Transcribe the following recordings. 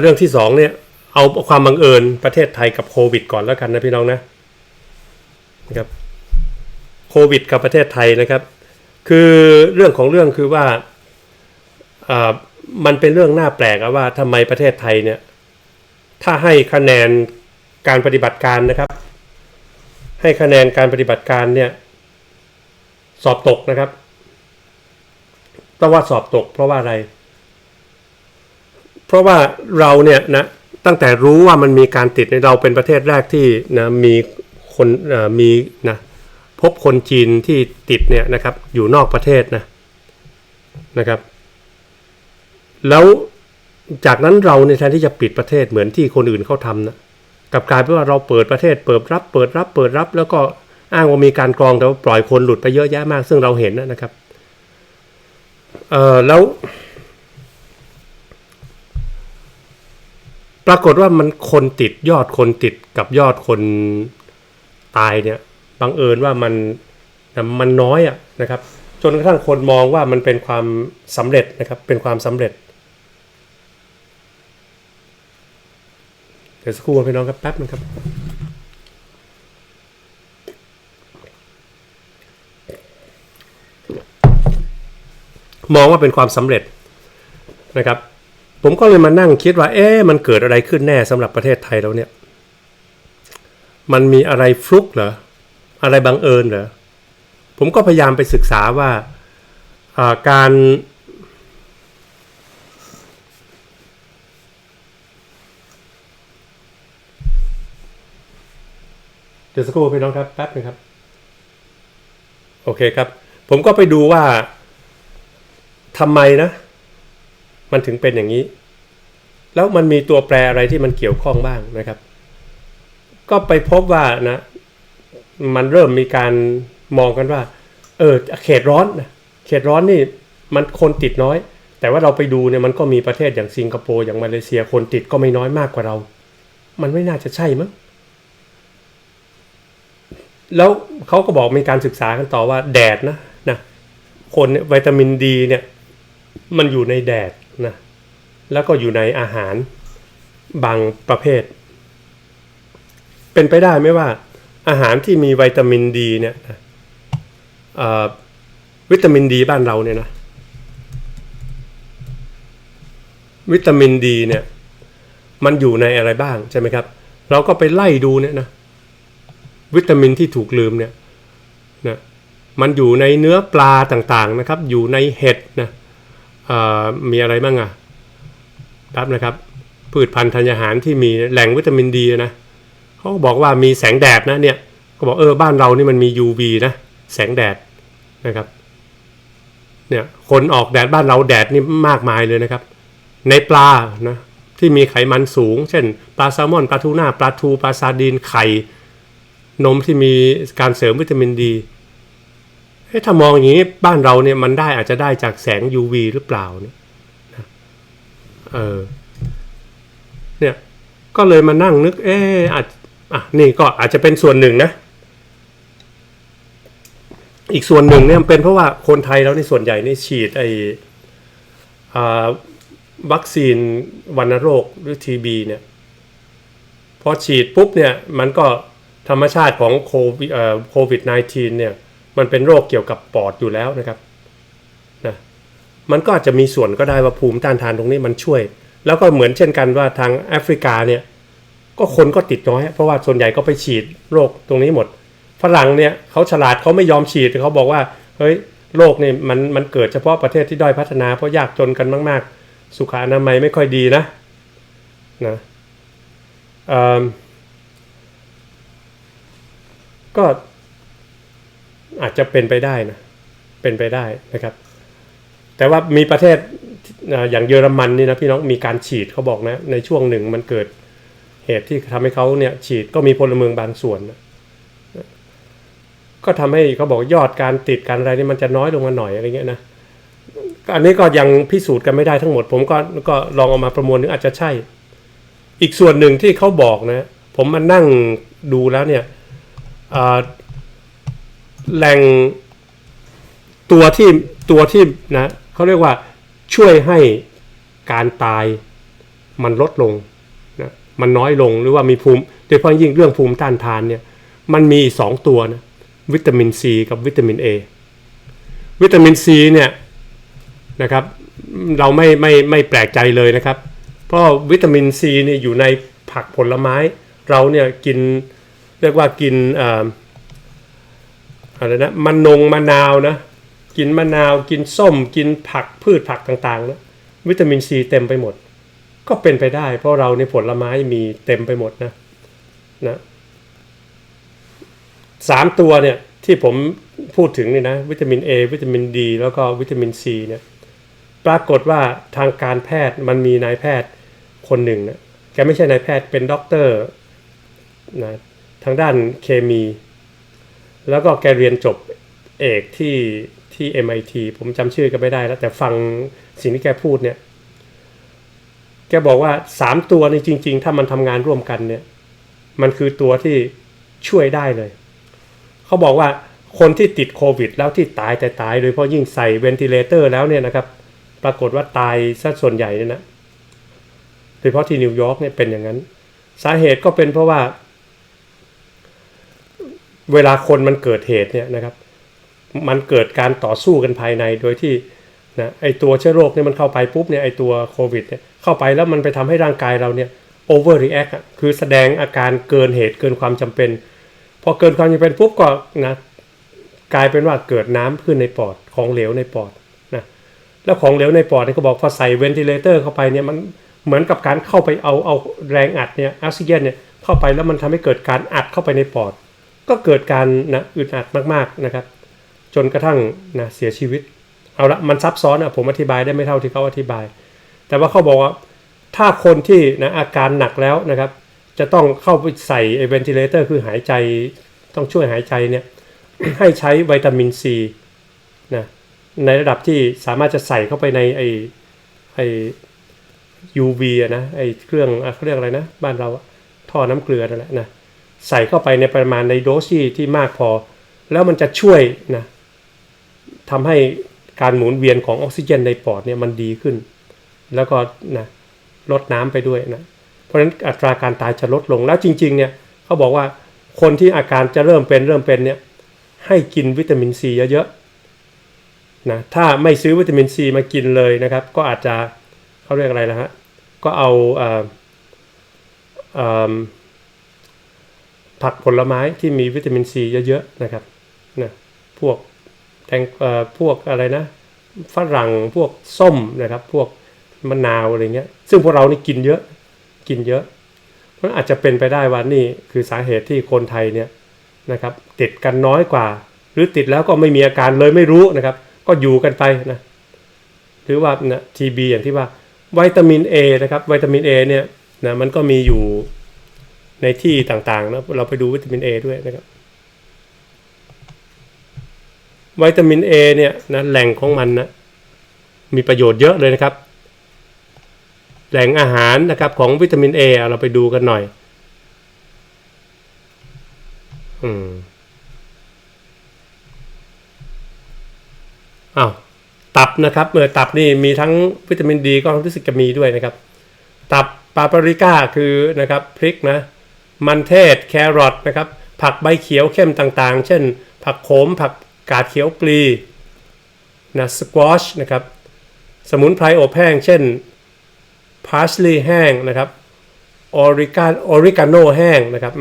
เรื่องที่สองเนี่ยเอาความบังเอิญประเทศไทยกับโควิด ก่อนแล้วกันนะพี่น้องนะนะครับโควิด กับประเทศไทยนะครับ คือเรื่องของเรื่องคือว่าอ่ามันเป็นเรื่องน่าแปลกว่าทำไมประเทศไทยเนี่ยถ้าให้คะแนนการปฏิบัติการนะครับ ให้คะแนนการปฏิบัติการเนี่ยสอบตกนะครับต้องว่าสอบตกเพราะว่าอะไร ราะว่าเราเนี่ยนะตั้งแต่รู้ว่ามันมีการติดในเราเป็นประเทศแรกที่นะมีคนมีนะพบคนจีนที่ติดเนี่ยนะครับอยู่นอกประเทศนะนะครับ แล้วจากนั้นเราในแทนที่จะปิดประเทศเหมือนที่คนอื่นเขาทำนะกลับกลายเป็นว่าเราเปิดประเทศเปิดรับ เปิดรับเปิดรับ แล้วก็อ้างว่ามีการกรองแต่ว่าปล่อยคนหลุดไปเยอะแยะมาก ซึ่งเราเห็นนะครับเออแล้ว ปรากฏว่ามันคนติดยอดคนติดกับยอดคนตายเนี่ยบังเอิญว่ามันมันน้อยอะนะครับ จนกระทั่งคนมองว่ามันเป็นความสำเร็จนะครับเป็นความสำเร็จเดี๋ยวสักครู่พี่น้องครับแป๊บนึงครับมองว่าเป็นความสำเร็จนะครับ ผมก็เลยมานั่งคิดว่า เอ๊ะมันเกิดอะไรขึ้นแน่สำหรับประเทศไทยเราเนี่ย มันมีอะไรฟลุกเหรอ อะไรบังเอิญเหรอ ผมก็พยายามไปศึกษาว่าอ่าการเดี๋ยวสักครู่พี่น้องครับแป๊บนึงครับ โอเคครับ ผมก็ไปดูว่าทำไมนะ มันถึงเป็นอย่างนี้ แล้วมันมีตัวแปรอะไรที่มันเกี่ยวข้องบ้างนะครับ ก็ไปพบว่านะ มันเริ่มมีการมองกันว่า เออเขตร้อนนะเขตร้อนนี่มันคนติดน้อย แต่ว่าเราไปดูเนี่ยมันก็มีประเทศอย่างสิงคโปร์อย่างมาเลเซียคนติดก็ไม่น้อยมากกว่าเรา มันไม่น่าจะใช่มั้งแล้วเขาก็บอกมีการศึกษากันต่อว่าแดดนะนะคนวิตามินดีเนี่ย มันอยู่ในแดด นะแล้วก็อยู่ในอาหารบางประเภท เป็นไปได้ไหมว่า อาหารที่มีวิตามินดีเนี่ยวิตามินดีบ้านเราเนี่ยนะวิตามินดีเนี่ยมันอยู่ในอะไรบ้างใช่ไหมครับ เราก็ไปไล่ดูเนี่ยนะวิตามินที่ถูกลืมเนี่ยนะมันอยู่ในเนื้อปลาต่างๆนะครับ อยู่ในเห็ดนะ มีอะไรบ้างอะครับนะครับ พืชพันธุ์ธัญญาหารที่มีแหล่งวิตามินดีนะเขาบอกว่ามีแสงแดดนะเนี่ยก็บอกเออบ้านเรานี่มันมี UV นะแสงแดดนะครับเนี่ยคนออกแดดบ้านเราแดดนี่มากมายเลยนะครับ ในปลานะที่มีไขมันสูง เช่น ปลาแซลมอนปลาทูน่าปลาทูปลาซาดีนไข่ นมที่มีการเสริมวิตามินดี อ๊ะถ้ามองอย่างนี้บ้านเราเนี่ยมันได้อาจจะได้จากแสง UV หรือเปล่าเนี่ยนะเออเนี่ยก็เลยมานั่งนึก เอออาจอะนี่ก็อาจจะเป็นส่วนหนึ่งนะ อีกส่วนหนึ่งเนี่ยเป็นเพราะว่าคนไทยเราในส่วนใหญ่นี่ฉีดไอวัคซีนวัณโรคหรือทีบีเนี่ยพอฉีดปุ๊บเนี่ยมันก็ธรรมชาติของโควิดโควิด -19 เนี่ย มันเป็นโรคเกี่ยวกับปอดอยู่แล้วนะครับนะมันก็อาจจะมีส่วนก็ได้ว่าภูมิต้านทานตรงนี้มันช่วย แล้วก็เหมือนเช่นกันว่าทางแอฟริกาเนี่ยก็คนก็ติดน้อย เพราะว่าส่วนใหญ่ก็ไปฉีดโรคตรงนี้หมดฝรั่งเนี่ยเขาฉลาดเขาไม่ยอมฉีดเขาบอกว่าเฮ้ยโรคนี่มันมันเกิดเฉพาะประเทศที่ด้อยพัฒนาเพราะยากจนกันมาก ๆ สุขอนามัยไม่ค่อยดีนะนะก็ อาจจะเป็นไปได้นะเป็นไปได้นะครับ แต่ว่ามีประเทศอย่างเยอรมันนี่นะพี่น้องมีการฉีดเขาบอกนะในช่วงหนึ่งมันเกิดเหตุที่ทำให้เขาเนี่ยฉีดก็มีพลเมืองบางส่วนนะก็ทำให้เขาบอกยอดการติดการอะไรนี่มันจะน้อยลงมาหน่อยอะไรเงี้ยนะอันนี้ก็ยังพิสูจน์กันไม่ได้ทั้งหมด ผมก็ก็ลองเอามาประมวลนึงอาจจะใช่ อีกส่วนหนึ่งที่เขาบอกนะ ผมมานั่งดูแล้วเนี่ย แหล่งตัวที่ตัวที่นะเขาเรียกว่าช่วยให้การตายมันลดลงนะมันน้อยลงหรือว่ามีภูมิโดยเฉพาะยิ่งเรื่องภูมิต้านทานเนี่ยมันมีสองตัวนะวิตามินซีกับวิตามิน A วิตามินซีเนี่ยนะครับเราไม่ไม่ไม่แปลกใจเลยนะครับ เพราะวิตามินซีเนี่ยอยู่ในผักผลไม้ เราเนี่ยกินเรียกว่ากินเอะไรนะมันงมะนาวนะกินมะนาวกินส้มกินผักพืชผักต่างๆนะวิตามินซีเต็มไปหมด ก็เป็นไปได้ เพราะเราในผลไม้มีเต็มไปหมดนะนะสามตัวเนี่ยที่ผมพูดถึงนี่นะวิตามิน A วิตามิน D แล้วก็วิตามิน C เนี่ยปรากฏว่าทางการแพทย์มันมีนายแพทย์คนหนึ่งนะแกไม่ใช่นายแพทย์เป็นด็อกเตอร์นะทางด้านเคมี แล้วก็แกเรียนจบเอกที่ที่ MIT ผมจำชื่อกันไม่ได้แล้ว แต่ฟังสิ่งที่แกพูดเนี่ย แกบอกว่าสามตัวนี่จริง ๆ ถ้ามันทำงานร่วมกันเนี่ย มันคือตัวที่ช่วยได้เลย เขาบอกว่าคนที่ติดโควิด แล้วที่ตายแต่ตายโดยเฉพาะยิ่งใส่เวนติเลเตอร์แล้วเนี่ยนะครับ ปรากฏว่าตายซะส่วนใหญ่เนี่ยนะโดยเฉพาะที่นิวยอร์กเนี่ยเป็นอย่างนั้น สาเหตุก็เป็นเพราะว่า เวลาคนมันเกิดเหตุเนี่ยนะครับ มันเกิดการต่อสู้กันภายในโดยที่นะไอตัวเชื้อโรคเนี่ยมันเข้าไปปุ๊บเนี่ยไอตัวโควิดเนี่ยเข้าไปแล้วมันไปทำให้ร่างกายเราเนี่ย overreact อะคือแสดงอาการเกินเหตุเกินความจำเป็น พอเกินความจำเป็นปุ๊บก็นะกลายเป็นว่าเกิดน้ำขึ้นในปอดของเหลวในปอดนะแล้วของเหลวในปอดเนี่ยเขาบอกพอใส่เวนติเลเตอร์เข้าไปเนี่ยมันเหมือนกับการเข้าไปเอาเอาแรงอัดเนี่ยออกซิเจนเนี่ยเข้าไปแล้วมันทำให้เกิดการอัดเข้าไปในปอด ก็เกิดการนะอึดอัดมากๆนะครับ จนกระทั่งนะเสียชีวิต เอาละมันซับซ้อนอะผมอธิบายได้ไม่เท่าที่เขาอธิบาย แต่ว่าเขาบอกว่าถ้าคนที่นะอาการหนักแล้วนะครับ จะต้องเข้าไปใส่เวนติเลเตอร์คือหายใจต้องช่วยหายใจเนี่ยให้ใช้วิตามินซีนะในระดับที่สามารถจะใส่เข้าไปในไอไอ UV อะนะไอเครื่องเขาเรียกอะไรนะ บ้านเราท่อน้ำเกลือนั่นแหละนะ ใส่เข้าไปในประมาณในโดสที่ที่มากพอ แล้วมันจะช่วยนะทำให้การหมุนเวียนของออกซิเจนในปอดเนี่ยมันดีขึ้น แล้วก็นะลดน้ำไปด้วยนะเพราะฉะนั้นอัตราการตายจะลดลงแล้วจริงๆเนี่ยเขาบอกว่าคนที่อาการจะเริ่มเป็นเริ่มเป็นเนี่ยให้กินวิตามินซีเยอะๆนะถ้าไม่ซื้อวิตามินซีมากินเลยนะครับ ก็อาจจะเขาเรียกอะไรนะฮะก็เอาเอ่เอ่อ ผักผลไม้ที่มีวิตามินซีเยอะๆนะครับนะพวกแตงเอ่อพวกอะไรนะฝรั่งพวกส้มนะครับ พวกมะนาวอะไรเงี้ย ซึ่งพวกเรานี่กินเยอะกินเยอะ เพราะอาจจะเป็นไปได้ว่านี่คือสาเหตุที่คนไทยเนี่ยนะครับ ติดกันน้อยกว่า หรือติดแล้วก็ไม่มีอาการเลยไม่รู้นะครับ ก็อยู่กันไปนะหรือว่านะทีบีอย่างที่ว่าวิตามิน A นะครับวิตามิน A เนี่ยนะมันก็มีอยู่ ในที่ต่างๆนะเราไปดูวิตามิน A ด้วยนะครับวิตามิน A เนี่ยนะแหล่งของมันนะมีประโยชน์เยอะเลยนะครับ แหล่งอาหารนะครับของวิตามิน A เอเราไปดูกันหน่อยอืมอ้าวตับนะครับเมื่อตับนี่มีทั้งวิตามินดีก็รู้สึกจะมีด้วยนะครับ ตับปาปริก้าคือนะครับพริกนะ มันเทศแครอทนะครับ ผักใบเขียวเข้มต่างๆ เช่น ผักโขมผักกาดเขียวปลีนะสควอชนะครับ สมุนไพรอบแห้ง เช่นพาร์สลีย์แห้งนะครับออริกาออริกาโนแห้งนะครับ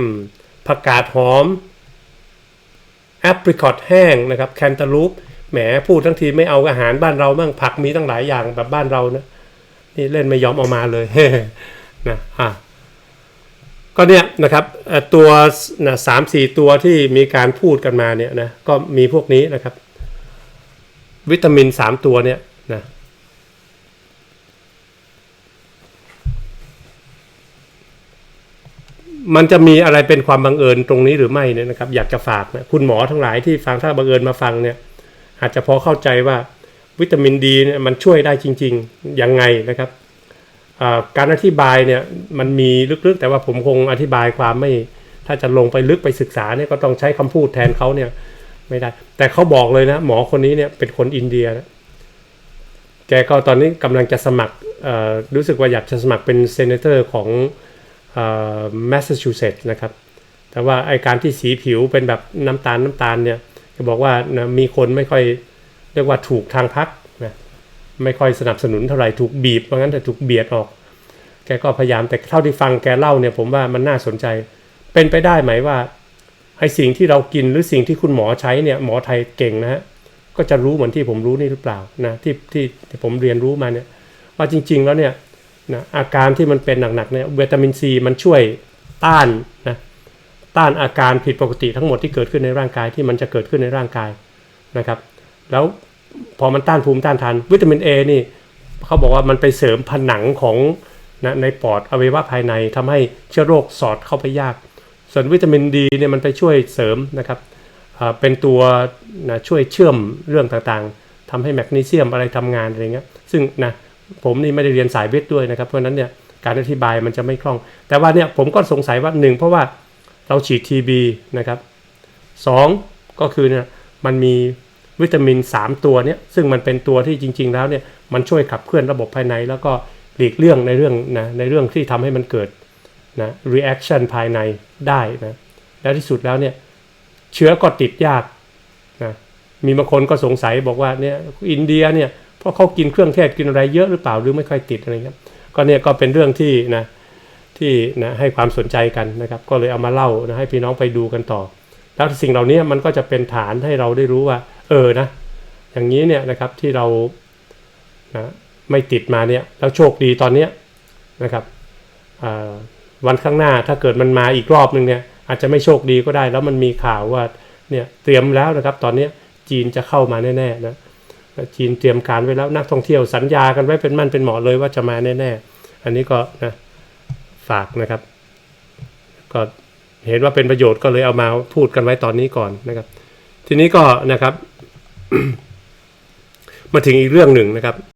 ผักกาดหอมแอปริคอตแห้งนะครับแคนตาลูปแหมพูดทั้งทีไม่เอาอาหารบ้านเราบ้างผักมีตั้งหลายอย่างแบบบ้านเรานะนี่เล่นไม่ยอมเอามาเลยนะอะ ก็เนี่ยนะครับตัวสามสี่ตัวที่มีการพูดกันมาเนี่ยนะก็มีพวกนี้นะครับ วิตามินสามตัวเนี่ยนะมันจะมีอะไรเป็นความบังเอิญตรงนี้หรือไม่เนี่ยนะครับ อยากจะฝากนะคุณหมอทั้งหลายที่ฟังถ้าบังเอิญมาฟังเนี่ย อาจจะพอเข้าใจว่าวิตามินดีเนี่ยมันช่วยได้จริง ๆ ยังไงนะครับ การอธิบายเนี่ยมันมีลึกๆ แต่ว่าผมคงอธิบายความไม่ ถ้าจะลงไปลึกไปศึกษาเนี่ยก็ต้องใช้คำพูดแทนเขาเนี่ยไม่ได้ แต่เขาบอกเลยนะ หมอคนนี้เนี่ยเป็นคนอินเดียนะแกก็ตอนนี้กำลังจะสมัครรู้สึกว่าอยากจะสมัครเป็นเซเนเตอร์ของแมสซาชูเซตส์นะครับ แต่ว่าไอการที่สีผิวเป็นแบบน้ำตาลน้ำตาลเนี่ยจะบอกว่านะมีคนไม่ค่อยเรียกว่าถูกทางพัก ไม่ค่อยสนับสนุนเท่าไหร่ถูกบีบเพราะงั้นแต่ถูกเบียดออก แกก็พยายามแต่เท่าที่ฟังแกเล่าเนี่ยผมว่ามันน่าสนใจ เป็นไปได้ไหมว่าไอสิ่งที่เรากินหรือสิ่งที่คุณหมอใช้เนี่ยหมอไทยเก่งนะฮะก็จะรู้เหมือนที่ผมรู้นี่หรือเปล่านะที่ที่ที่ผมเรียนรู้มาเนี่ยว่าจริง ๆ แล้วเนี่ยนะอาการที่มันเป็นหนักๆเนี่ยวิตามินซีมันช่วยต้านนะต้านอาการผิดปกติทั้งหมดที่เกิดขึ้นในร่างกายที่มันจะเกิดขึ้นในร่างกายนะครับ แล้ว พอมันต้านภูมิต้านทาน วิตามิน A นี่เขาบอกว่ามันไปเสริมผนังของนะในปอดอวัยวะภายในทำให้เชื้อโรคสอดเข้าไปยาก ส่วนวิตามินดีเนี่ยมันไปช่วยเสริมนะครับเป็นตัวนะช่วยเชื่อมเรื่องต่างๆทำให้แมกนีเซียมอะไรทำงานอะไรเงี้ยซึ่งนะผมนี่ไม่ได้เรียนสายวิทย์ด้วยนะครับ เพราะนั้นเนี่ยการอธิบายมันจะไม่คล่อง แต่ว่าเนี่ยผมก็สงสัยว่าหนึ่งเพราะว่าเราฉีดทีบีนะครับสองก็คือเนี่ยมันมี วิตามิน 3 ตัวเนี่ยซึ่งมันเป็นตัวที่จริง ๆ แล้วเนี่ยมันช่วยขับเคลื่อนระบบภายใน แล้วก็หลีกเลี่ยงในเรื่องนะในเรื่องที่ทำให้มันเกิดนะ reaction ภายในได้นะแล้วที่สุดแล้วเนี่ยเชื้อก็ติดยากนะมีบางคนก็สงสัยบอกว่าเนี่ยอินเดียเนี่ยเพราะเขากินเครื่องเทศกินอะไรเยอะหรือเปล่าหรือไม่ค่อยติดอะไรเงี้ยก็เนี่ยก็เป็นเรื่องที่นะที่นะให้ความสนใจกันนะครับ ก็เลยเอามาเล่านะให้พี่น้องไปดูกันต่อ แล้วสิ่งเหล่านี้มันก็จะเป็นฐานให้เราได้รู้ว่า เออนะ อย่างนี้เนี่ยนะครับที่เรานะไม่ติดมาเนี่ยแล้วโชคดีตอนเนี้ยนะครับวันข้างหน้าถ้าเกิดมันมาอีกรอบหนึ่งเนี่ยอาจจะไม่โชคดีก็ได้ แล้วมันมีข่าวว่าเนี่ยเตรียมแล้วนะครับ ตอนนี้จีนจะเข้ามาแน่ๆนะจีนเตรียมการไว้แล้วนักท่องเที่ยวสัญญากันไว้เป็นมั่นเป็นเหมาะเลยว่าจะมาแน่ๆอันนี้ก็นะฝากนะครับก็ เห็นว่าเป็นประโยชน์ก็เลยเอามาพูดกันไว้ตอนนี้ก่อนนะครับ ทีนี้ก็นะครับ มาถึงอีกเรื่องหนึ่งนะครับ